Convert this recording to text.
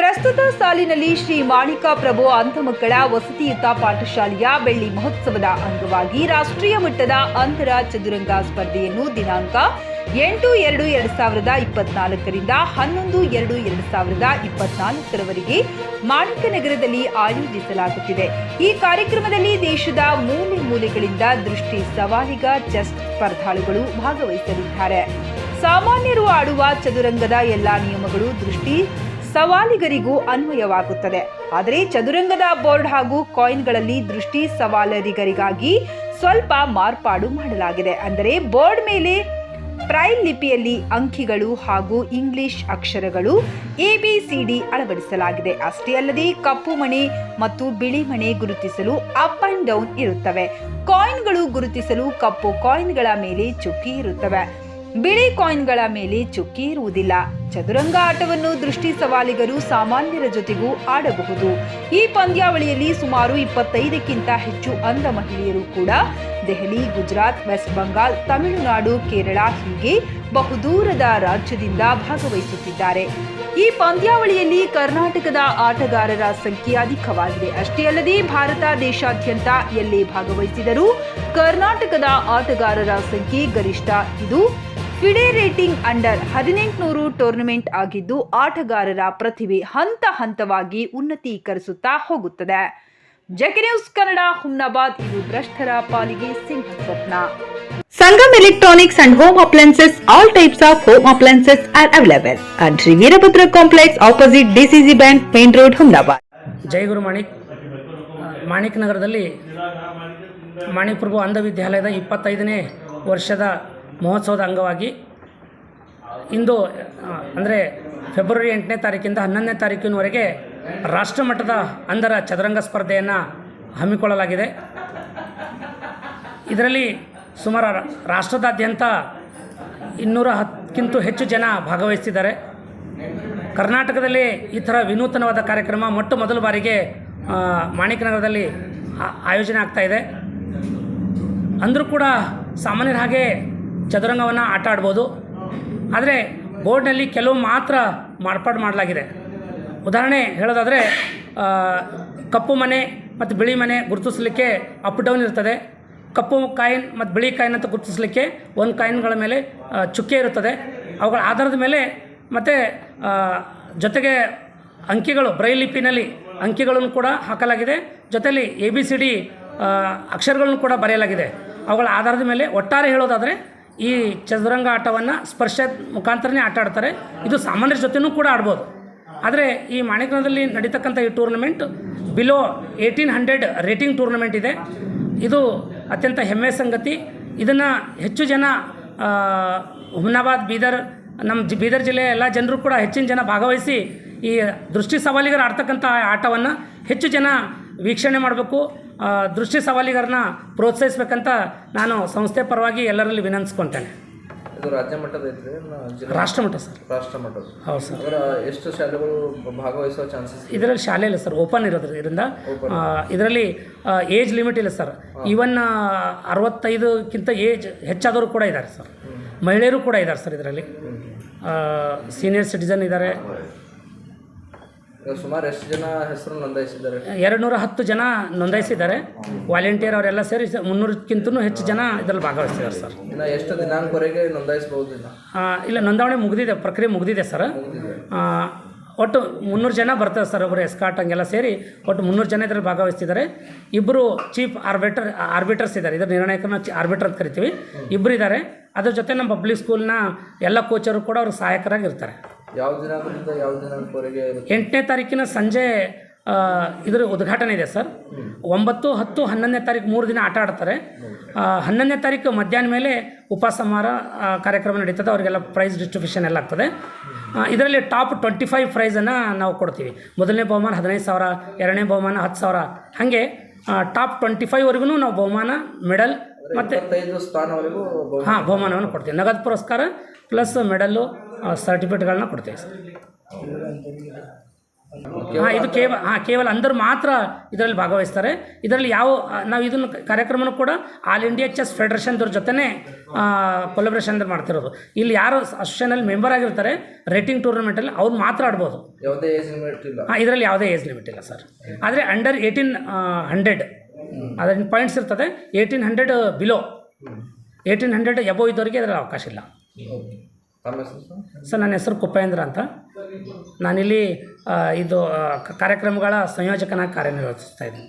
ಪ್ರಸ್ತುತ ಸಾಲಿನಲ್ಲಿ ಶ್ರೀ ಮಾಣಿಕಾ ಪ್ರಭು ಅಂಧ ಮಕ್ಕಳ ವಸತಿಯುತ ಪಾಠಶಾಲೆಯ ಬೆಳ್ಳಿ ಮಹೋತ್ಸವದ ಅಂಗವಾಗಿ ರಾಷ್ಟ್ರೀಯ ಮಟ್ಟದ ಅಂತರ ಚದುರಂಗ ಸ್ಪರ್ಧೆಯನ್ನು ದಿನಾಂಕ ಎಂಟು ಎರಡು ಎರಡು ಸಾವಿರದ ಇಪ್ಪತ್ನಾಲ್ಕರಿಂದ ಹನ್ನೊಂದು ಎರಡು ಎರಡು ಸಾವಿರದ ಇಪ್ಪತ್ನಾಲ್ಕರವರೆಗೆ ಮಾಣಿಕನಗರದಲ್ಲಿ ಆಯೋಜಿಸಲಾಗುತ್ತಿದೆ. ಈ ಕಾರ್ಯಕ್ರಮದಲ್ಲಿ ದೇಶದ ಮೂಲೆ ಮೂಲೆಗಳಿಂದ ದೃಷ್ಟಿ ಸವಾಲಿಗ, ಚೆಸ್ ಸ್ಪರ್ಧಾಳುಗಳು ಭಾಗವಹಿಸಲಿದ್ದಾರೆ. ಸಾಮಾನ್ಯರು ಆಡುವ ಚದುರಂಗದ ಎಲ್ಲಾ ನಿಯಮಗಳು ದೃಷ್ಟಿ ಸವಾಲಿಗರಿಗೂ ಅನ್ವಯವಾಗುತ್ತದೆ. ಆದರೆ ಚದುರಂಗದ ಬೋರ್ಡ್ ಹಾಗೂ ಕಾಯಿನ್ಗಳಲ್ಲಿ ದೃಷ್ಟಿ ಸವಾಲರಿಗರಿಗಾಗಿ ಸ್ವಲ್ಪ ಮಾರ್ಪಾಡು ಮಾಡಲಾಗಿದೆ. ಅಂದರೆ ಬೋರ್ಡ್ ಮೇಲೆ ಪ್ರೈಲ್ ಲಿಪಿಯಲ್ಲಿ ಅಂಕಿಗಳು ಹಾಗೂ ಇಂಗ್ಲಿಷ್ ಅಕ್ಷರಗಳು ಎ, ಬಿ, ಸಿ, ಡಿ ಅಳವಡಿಸಲಾಗಿದೆ. ಅಷ್ಟೇ ಅಲ್ಲದೆ ಕಪ್ಪು ಮಣೆ ಮತ್ತು ಬಿಳಿ ಮಣೆ ಗುರುತಿಸಲು ಅಪ್ ಅಂಡ್ ಡೌನ್ ಇರುತ್ತವೆ. ಕಾಯಿನ್ಗಳು ಗುರುತಿಸಲು ಕಪ್ಪು ಕಾಯಿನ್ಗಳ ಮೇಲೆ ಚುಕ್ಕಿ ಇರುತ್ತವೆ. ಬಿಳಿ ಕಾಯಿನ್ಗಳ ಮೇಲೆ ಚುಕ್ಕಿ ಇರುವುದಿಲ್ಲ. ಚದುರಂಗ ಆಟವನ್ನು ದೃಷ್ಟಿ ಸವಾಲಿಗರು ಸಾಮಾನ್ಯರ ಜೊತೆಗೂ ಆಡಬಹುದು. ಈ ಪಂದ್ಯಾವಳಿಯಲ್ಲಿ ಸುಮಾರು ಇಪ್ಪತ್ತೈದಕ್ಕಿಂತ ಹೆಚ್ಚು ಅಂಧ ಮಹಿಳೆಯರು ಕೂಡ ದೆಹಲಿ, ಗುಜರಾತ್, ವೆಸ್ಟ್ ಬಂಗಾಲ್ ತಮಿಳುನಾಡು, ಕೇರಳ ಹೀಗೆ ಬಹುದೂರದ ರಾಜ್ಯದಿಂದ ಭಾಗವಹಿಸುತ್ತಿದ್ದಾರೆ. ಈ ಪಂದ್ಯಾವಳಿಯಲ್ಲಿ ಕರ್ನಾಟಕದ ಆಟಗಾರರ ಸಂಖ್ಯೆ ಅಧಿಕವಾಗಿದೆ. ಅಷ್ಟೇ ಅಲ್ಲದೆ ಭಾರತ ದೇಶಾದ್ಯಂತ ಎಲ್ಲೇ ಭಾಗವಹಿಸಿದರೂ ಕರ್ನಾಟಕದ ಆಟಗಾರರ ಸಂಖ್ಯೆ ಗರಿಷ್ಠ ಇದು ಫಿಡೆ ರೇಟಿಂಗ್ ಅಂಡರ್ ಹದಿನೆಂಟುನೂರು ಟೂರ್ನಮೆಂಟ್ ಆಗಿದ್ದು ಆಟಗಾರರ ಪ್ರತಿಭೆ ಹಂತ ಹಂತವಾಗಿ ಉನ್ನತೀಕರಿಸುತ್ತಾ ಹೋಗುತ್ತದೆ. ಜಕೆ ಕನ್ನಡ, ಹುಮ್ನಾಬಾದ್, ಇದು ಭ್ರಷ್ಟರ ಪಾಲಿಗೆ ಸಿಂಹ ಸ್ವಪ್ನ. Sangam electronics and home appliances, all types of home appliances are available. And Shri Veerabhadra complex opposite DCC bank, main road, Humnabad. Jai Guru Manik. Manik ನಗರದಲ್ಲಿ ಮಾಣಿಕ್ ಪ್ರಭು ವಿದ್ಯಾಲಯದ ಇಪ್ಪತ್ತೈದನೇ ವರ್ಷದ ಮಹೋತ್ಸವದ ಅಂಗವಾಗಿ ಇಂದು ಅಂದರೆ ಫೆಬ್ರವರಿ ಎಂಟನೇ ತಾರೀಕಿಂದ ಹನ್ನೊಂದನೇ ತಾರೀಕಿನವರೆಗೆ ರಾಷ್ಟ್ರಮಟ್ಟದ ಅಂಧರ ಚದುರಂಗ ಸ್ಪರ್ಧೆಯನ್ನು ಹಮ್ಮಿಕೊಳ್ಳಲಾಗಿದೆ. ಇದರಲ್ಲಿ ಸುಮಾರು ರಾಷ್ಟ್ರದಾದ್ಯಂತ ಇನ್ನೂರ ಹತ್ತಕ್ಕಿಂತ ಹೆಚ್ಚು ಜನ ಭಾಗವಹಿಸ್ತಿದ್ದಾರೆ. ಕರ್ನಾಟಕದಲ್ಲಿ ಈ ಥರ ವಿನೂತನವಾದ ಕಾರ್ಯಕ್ರಮ ಮೊಟ್ಟ ಮೊದಲ ಬಾರಿಗೆ ಮಾಣಿಕನಗರದಲ್ಲಿ ಆಯೋಜನೆ ಆಗ್ತಾ ಇದೆ. ಅಂದರೂ ಕೂಡ ಸಾಮಾನ್ಯರ ಹಾಗೆ ಚದುರಂಗವನ್ನು ಆಟ ಆಡ್ಬೋದು. ಆದರೆ ಬೋರ್ಡ್ನಲ್ಲಿ ಕೆಲವು ಮಾತ್ರ ಮಾರ್ಪಾಡು ಮಾಡಲಾಗಿದೆ. ಉದಾಹರಣೆ ಹೇಳೋದಾದರೆ ಕಪ್ಪು ಮನೆ ಮತ್ತು ಬಿಳಿ ಮನೆ ಗುರುತಿಸಲಿಕ್ಕೆ ಅಪ್ ಡೌನ್ ಇರ್ತದೆ. ಕಪ್ಪು ಕಾಯಿನ್ ಮತ್ತು ಬಿಳಿ ಕಾಯಿನ್ ಅಂತ ಗುರುತಿಸಲಿಕ್ಕೆ ಒಂದು ಕಾಯಿನ್ಗಳ ಮೇಲೆ ಚುಕ್ಕೆ ಇರುತ್ತದೆ. ಅವುಗಳ ಆಧಾರದ ಮೇಲೆ ಮತ್ತು ಜೊತೆಗೆ ಅಂಕಿಗಳು ಬ್ರೈಲ್ ಲಿಪಿನಲ್ಲಿ ಅಂಕಿಗಳನ್ನು ಕೂಡ ಹಾಕಲಾಗಿದೆ. ಜೊತೆಯಲ್ಲಿ ಎ ಬಿ ಸಿ ಡಿ ಅಕ್ಷರಗಳನ್ನು ಕೂಡ ಬರೆಯಲಾಗಿದೆ. ಅವುಗಳ ಆಧಾರದ ಮೇಲೆ ಒಟ್ಟಾರೆ ಹೇಳೋದಾದರೆ ಈ ಚದುರಂಗ ಆಟವನ್ನು ಸ್ಪರ್ಶ ಮುಖಾಂತರನೇ ಆಟ ಆಡ್ತಾರೆ. ಇದು ಸಾಮಾನ್ಯರ ಜೊತೆನೂ ಕೂಡ ಆಡ್ಬೋದು. ಆದರೆ ಈ ಮಾಣಿಕನದಲ್ಲಿ ನಡೀತಕ್ಕಂಥ ಈ tournament below eighteen hundred rating tournament ಇದೆ. ಇದು ಅತ್ಯಂತ ಹೆಮ್ಮೆ ಸಂಗತಿ. ಇದನ್ನು ಹೆಚ್ಚು ಜನ ಹುಮ್ನಾಬಾದ್, ಬೀದರ್ ನಮ್ಮ ಜಿ, ಬೀದರ್ ಜಿಲ್ಲೆಯ ಎಲ್ಲ ಜನರು ಕೂಡ ಹೆಚ್ಚಿನ ಜನ ಭಾಗವಹಿಸಿ ಈ ದೃಷ್ಟಿ ಸವಾಲಿಗರು ಆಡ್ತಕ್ಕಂಥ ಆಟವನ್ನು ಹೆಚ್ಚು ಜನ ವೀಕ್ಷಣೆ ಮಾಡಬೇಕು. ದೃಷ್ಟಿ ಸವಾಲಿಗರನ್ನ ಪ್ರೋತ್ಸಾಹಿಸ್ಬೇಕಂತ ನಾನು ಸಂಸ್ಥೆ ಪರವಾಗಿ ಎಲ್ಲರಲ್ಲಿ ವಿನಂತಿಸ್ಕೊತೇನೆ. ಇದು ರಾಜ್ಯ ಮಟ್ಟದ ಐತ್ರಿ ಏನ್ ಜಿಲ್ಲಾ ರಾಷ್ಟ್ರಮಟ್ಟ ಸರ್. ರಾಷ್ಟ್ರ ಮಟ್ಟದ ಹೌದು ಸರ್. ಅದರ ಎಷ್ಟು ಶಾಲೆಗಳು ಭಾಗವಹಿಸೋ ಚಾನ್ಸಸ್ ಇದರಲ್ಲಿ ಶಾಲೆ ಇಲ್ಲ ಸರ್ ಓಪನ್ ಇರೋದ್ರಿಂದ. ಇದರಲ್ಲಿ ಏಜ್ ಲಿಮಿಟ್ ಇಲ್ಲ ಸರ್. ಈವನ್ ಅರವತ್ತೈದಕ್ಕಿಂತ ಏಜ್ ಹೆಚ್ಚಾದವರು ಕೂಡ ಇದ್ದಾರೆ ಸರ್. ಮಹಿಳೆಯರು ಕೂಡ ಇದ್ದಾರೆ ಸರ್ ಇದರಲ್ಲಿ. ಸೀನಿಯರ್ ಸಿಟಿಸನ್ ಇದ್ದಾರೆ. ಸುಮಾರು ಎಷ್ಟು ಜನ ಹೆಸರು ನೋಂದಾಯಿಸಿದ್ದಾರೆ? ಎರಡು ನೂರ ಹತ್ತು ಜನ ನೋಂದಾಯಿಸಿದ್ದಾರೆ. ವಾಲಂಟಿಯರ್ ಅವರೆಲ್ಲ ಸೇರಿ ಮುನ್ನೂರಕ್ಕಿಂತನೂ ಹೆಚ್ಚು ಜನ ಇದರಲ್ಲಿ ಭಾಗವಹಿಸಿದ್ದಾರೆ ಸರ್. ಇನ್ನು ಎಷ್ಟು ದಿನಾಂಕವರೆಗೆ ನೋಂದಾಯಿಸಬಹುದು ಇಲ್ಲ ನೋಂದಾವಣೆ ಮುಗಿದಿದೆ ಪ್ರಕ್ರಿಯೆ ಮುಗಿದಿದೆ ಸರ್. ಒಟ್ಟು ಮುನ್ನೂರು ಜನ ಬರ್ತಾರೆ ಸರ್ ಒಬ್ಬರು ಎಸ್ಕಾಟ್ ಹಂಗೆಲ್ಲ ಸೇರಿ ಒಟ್ಟು ಮುನ್ನೂರು ಜನ ಇದರಲ್ಲಿ ಭಾಗವಹಿಸ್ತಿದ್ದಾರೆ. ಇಬ್ಬರು ಚೀಫ್ ಆರ್ಬಿಟರ್ ಆರ್ಬಿಟರ್ಸ್ ಇದ್ದಾರೆ. ಇದರ ನಿರ್ಣಾಯಕನ ಆರ್ಬಿಟರ್ ಅಂತ ಕರಿತೀವಿ. ಇಬ್ಬರು ಇದ್ದಾರೆ. ಅದ್ರ ಜೊತೆ ನಮ್ಮ ಪಬ್ಲಿಕ್ ಸ್ಕೂಲ್ನ ಎಲ್ಲ ಕೋಚರು ಕೂಡ ಅವರು ಸಹಾಯಕರಾಗಿ ಇರ್ತಾರೆ ಯಾವ ದಿನಾಂಕದಿಂದ ಯಾವ ದಿನಾಂಕವರೆಗೆ ಎಂಟನೇ ತಾರೀಕಿನ ಸಂಜೆ ಇದರ ಉದ್ಘಾಟನೆ ಇದೆ ಸರ್. ಒಂಬತ್ತು ಹತ್ತು ಹನ್ನೊಂದನೇ ತಾರೀಕು ಮೂರು ದಿನ ಆಟ ಆಡ್ತಾರೆ. ಹನ್ನೊಂದನೇ ತಾರೀಕು ಮಧ್ಯಾಹ್ನ ಮೇಲೆ ಉಪಸಂಹಾರ ಕಾರ್ಯಕ್ರಮ ನಡೀತದೆ. ಅವರಿಗೆಲ್ಲ ಪ್ರೈಸ್ ಡಿಸ್ಟ್ರಿಬ್ಯೂಷನ್ ಎಲ್ಲ ಆಗ್ತದೆ. ಇದರಲ್ಲಿ ಟಾಪ್ ಟ್ವೆಂಟಿ ಫೈವ್ ಪ್ರೈಸನ್ನು ನಾವು ಕೊಡ್ತೀವಿ. ಮೊದಲನೇ ಬಹುಮಾನ ಹದಿನೈದು ಸಾವಿರ ಎರಡನೇ ಬಹುಮಾನ ಹತ್ತು ಸಾವಿರ. ಹಾಗೆ ಟಾಪ್ ಟ್ವೆಂಟಿ ಫೈವ್ವರೆಗೂ ನಾವು ಬಹುಮಾನ ಮೆಡಲ್ ಮತ್ತು ಹಾಂ ಬಹುಮಾನವನ್ನು ಕೊಡ್ತೀವಿ. ನಗದು ಪುರಸ್ಕಾರ ಪ್ಲಸ್ ಮೆಡಲ್ಲು ಸರ್ಟಿಫಿಕೇಟ್ಗಳನ್ನ ಕೊಡ್ತೇವೆ ಸರ್. ಹಾಂ ಇದು ಕೇವಲ ಹಾಂ ಕೇವಲ ಅಂದರು ಮಾತ್ರ ಇದರಲ್ಲಿ ಭಾಗವಹಿಸ್ತಾರೆ. ಇದರಲ್ಲಿ ಯಾವ ನಾವು ಇದನ್ನು ಕಾರ್ಯಕ್ರಮನೂ ಕೂಡ ಆಲ್ ಇಂಡಿಯಾ ಚೆಸ್ ಫೆಡರೇಷನ್ದವ್ರ ಜೊತೆನೇ ಕೊಲಬ್ರೇಷನ್ ಮಾಡ್ತಿರೋದು. ಇಲ್ಲಿ ಯಾರು ಅಸೋಸಿಯೇಷನಲ್ಲಿ ಮೆಂಬರ್ ಆಗಿರ್ತಾರೆ ರೇಟಿಂಗ್ ಟೂರ್ನಮೆಂಟಲ್ಲಿ ಅವ್ರು ಮಾತ್ರ ಆಡ್ಬೋದು. ಯಾವುದೇ ಏಜ್ ಲಿಮಿಟ್ ಇಲ್ಲ. ಹಾಂ ಇದರಲ್ಲಿ ಯಾವುದೇ ಏಜ್ ಲಿಮಿಟ್ ಇಲ್ಲ ಸರ್. ಆದರೆ ಅಂಡರ್ ಏಯ್ಟೀನ್ ಹಂಡ್ರೆಡ್ ಅದರಿಂದ ಪಾಯಿಂಟ್ಸ್ ಇರ್ತದೆ. Eighteen hundred below eighteen hundred above ಇದ್ದವರಿಗೆ ಇದರಲ್ಲಿ ಅವಕಾಶ ಇಲ್ಲ. ಸರ್? ನನ್ನ ಹೆಸರು ಕುಪೇಂದ್ರ ಅಂತ. ನಾನಿಲ್ಲಿ ಇದು ಕಾರ್ಯಕ್ರಮಗಳ ಸಂಯೋಜಕನಾಗಿ ಕಾರ್ಯನಿರ್ವಹಿಸ್ತಾ ಇದ್ದೀನಿ.